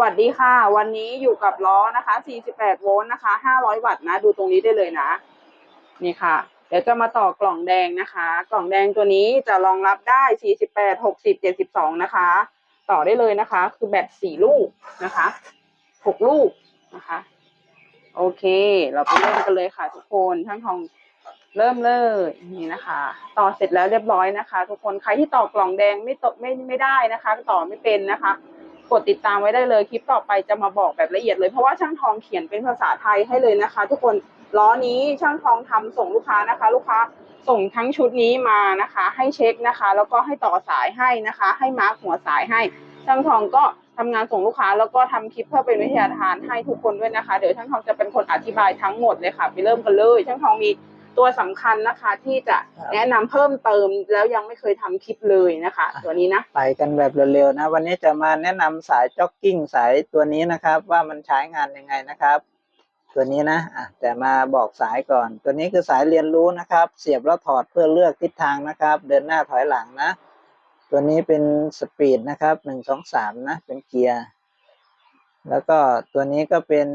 วัสดีค่ะ วันนี้อยู่กับล้อนะคะ 48 โวลต์นะคะ 500 วัตต์นะ ดูตรงนี้ได้เลยนะ นี่ค่ะ เดี๋ยวจะมาต่อกล่องแดงนะคะ กล่องแดงตัวนี้จะรองรับได้ 48 60 72 นะคะ ต่อได้เลยนะคะ คือแบต4ลูกนะคะ 6 ลูกนะคะ โอเค เราไปเริ่มกันเลยค่ะทุกคนทั้งทองเริ่มเลยนี่นะคะ ต่อเสร็จแล้วเรียบร้อยนะคะ ทุกคนใครที่ต่อกล่องแดงไม่ตไม่ไม่ได้นะคะ ต่อไม่เป็นนะคะ กดติดตามไว้ได้เลยคลิปต่อไปจะมาบอกแบบละเอียดเลยเพราะว่าช่างทองเขียนเป็นภาษาไทยให้เลยนะคะ ทุกคนล้อนี้ช่างทองทำส่งลูกค้านะคะ ลูกค้าส่งทั้งชุดนี้มานะคะ ให้เช็คนะคะ แล้วก็ให้ต่อสายให้นะคะ ให้มาร์กหัวสายให้ช่างทองก็ทำงานส่งลูกค้าแล้วก็ทำคลิปเพื่อเป็นวิทยาทานให้ทุกคนด้วยนะคะ เดี๋ยวช่างทองจะเป็นคนอธิบายทั้งหมดเลยค่ะ ไปเริ่มกันเลย ช่างทองมี ตัวสำคัญนะคะที่จะครับแนะนำเพิ่มเติมแล้วยังไม่เคยทำคลิปเลยนะคะตัวนี้นะ ไปกันแบบเร็วๆนะ วันนี้จะมาแนะนำสายจ็อกกิ้งสายตัวนี้นะครับ ว่ามันใช้งานยังไงนะครับ ตัวนี้นะอะแต่มาบอกสายก่อน ตัวนี้คือสายเรียนรู้นะครับ เสียบแล้วถอดเพื่อเลือกทิศทางนะครับ เดินหน้าถอยหลังนะ ตัวนี้เป็นสปีดนะครับหนึ่งสองสามนะเป็นเกียร์แล้วก็ตัวนี้ก็เป็น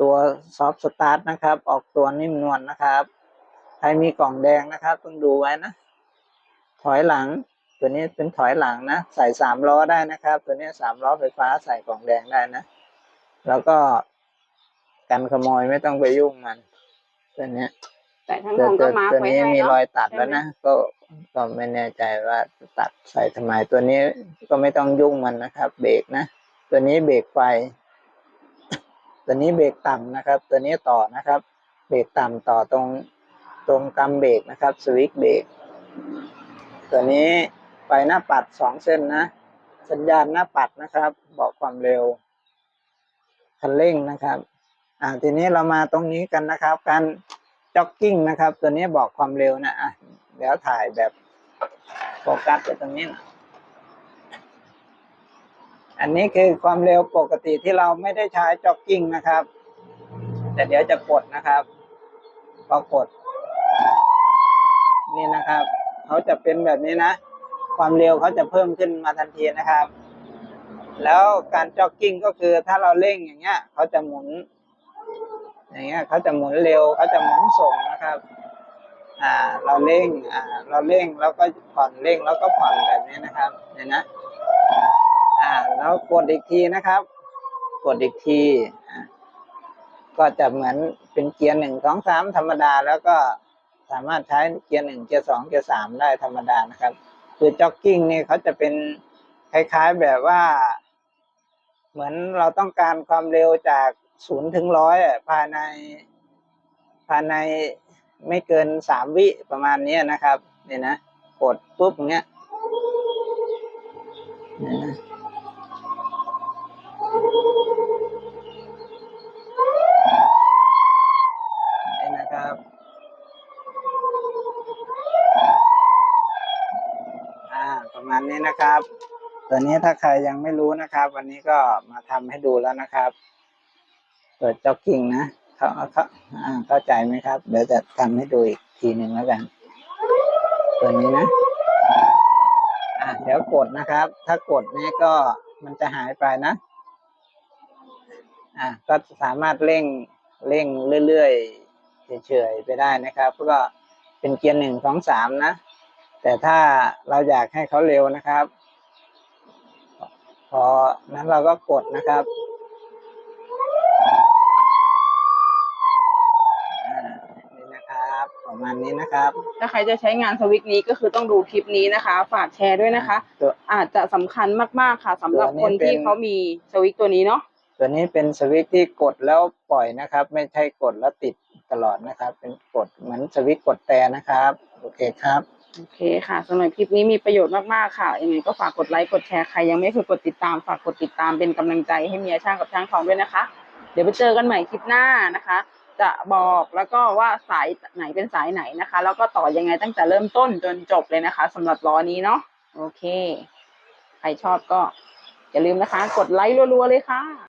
ตัวซอฟต์สตาร์ทนะครับ ออกตัวนิ่มนวลนะครับ ใครมีกล่องแดงนะครับ ต้องดูไว้นะ ถอยหลัง ตัวนี้เป็นถอยหลังนะ ใส่สามล้อได้นะครับ ตัวนี้สามล้อไฟฟ้าใส่กล่องแดงได้นะ แล้วก็กันขโมยไม่ต้องไปยุ่งมันตัวเนี้ยแต่ช่างทตัวองตัก็วมาร์กตัวไว้นี้ให้มีเนาะรอยตัดใช่ไหมแล้วนะก็ก็ไม่แน่ใจว่าจะตัดใส่ทำไมตัวนี้ก็ไม่ต้องยุ่งมันนะครับ เบรกนะ ตัวนี้เบรกไฟ ตัวนี้เบรกต่ำนะครับ ตัวนี้ต่อนะครับ เบรกต่ำต่อตรงตรงกำเบรกนะครับสวิตช์เบรกตัวนี้ไฟหน้าปัดสองเส้นนะ สัญญาณหน้าปัดนะครับ บอกความเร็วคันเร่งนะครับอ่าทีนี้เรามาตรงนี้กันนะครับ การจ็อกกิ้งนะครับ ตัวนี้บอกความเร็วนะอะเดี๋ยวถ่ายแบบโฟกัสไปตรงนี้นะ อันนี้คือความเร็วปกติที่เราไม่ได้ใช้จ็อกกิ้งนะครับ แต่เดี๋ยวจะกดนะครับพอกด นี่นะครับ เขาจะเป็นแบบนี้นะ ความเร็วเขาจะเพิ่มขึ้นมาทันทีนะครับ แล้วการจ็อกกิ้งก็คือถ้าเราเร่งอย่างเงี้ยเขาจะหมุน อย่างเงี้ยเขาจะหมุนเร็วเขาจะหมุนส่งนะครับ อ่า เราเร่งอ่าเราเร่งแล้วก็ผ่อนเร่งแล้วก็ผ่อนแบบนี้นะครับเนี่ยนะ อ่าแล้วกดอีกทีนะครับ กดอีกทีก็จะเหมือนเป็นเกียร์หนึ่งสองสามธรรมดา แล้วก็สามารถใช้เกียร์หนึ่งเกียร์สองเกียร์สามได้ธรรมดานะครับ คือจ็อกกิ้งนี่เขาจะเป็นคล้ายๆแบบว่า เหมือนเราต้องการความเร็วจากศูนย์ถึงร้อยภายในภายในไม่เกินสามวิประมาณนี้นะครับ เนี่ยนะ กดปุ๊บอย่างเงี้ยเนี่ยนะ นี่นะครับ อ่า ประมาณนี้นะครับตัวนี้ถ้าใครยังไม่รู้นะครับ วันนี้ก็มาทำให้ดูแล้วนะครับเปิดจ็อกกิ้งนะเขาเขาอ่าเข้าใจไหมครับ เดี๋ยวจะทำให้ดูอีกทีหนึ่งแล้วกัน ตัวนี้นะอ่าเดี๋ยวกดนะครับ ถ้ากดนี้ก็มันจะหายไปนะ อ่าก็สามารถเร่งเร่งเรื่อยๆเฉยๆไปได้นะครับก็เป็นเกียร์หนึ่งสองสามนะ แต่ถ้าเราอยากให้เขาเร็วนะครับ พอนั้นเราก็กดนะครับอ่านี่นะครับ ประมาณนี้นะครับ ถ้าใครจะใช้งานสวิตช์นี้ก็คือต้องดูคลิปนี้นะคะ ฝากแชร์ด้วยนะคะ ตัวอาจจะสำคัญมากๆค่ะสำหรับตัวนี้คนที่เป็นเขามีสวิตช์ตัวนี้เนาะ ตัวนี้เป็นสวิตที่กดแล้วปล่อยนะครับ ไม่ใช่กดแล้วติดตลอดนะครับ เป็นกดเหมือนสวิตกดแต่นะครับ โอเคครับโอเคค่ะสำหรับคลิปนี้มีประโยชน์มากๆค่ะยังไงก็ฝากกดไลค์กดแชร์ใครยังไม่เคยกดติดตามฝากกดติดตามเป็นกำลังใจให้เมียช่างกับช่างทองด้วยนะคะ เดี๋ยวไปเจอกันใหม่คลิปหน้านะคะ จะบอกแล้วก็ว่าสายไหนเป็นสายไหนนะคะ แล้วก็ต่อยังไงตั้งแต่เริ่มต้นจนจบเลยนะคะสำหรับล้อนี้เนาะโอเค ใครชอบก็อย่าลืมนะคะ กดไลค์รัวๆเลยค่ะ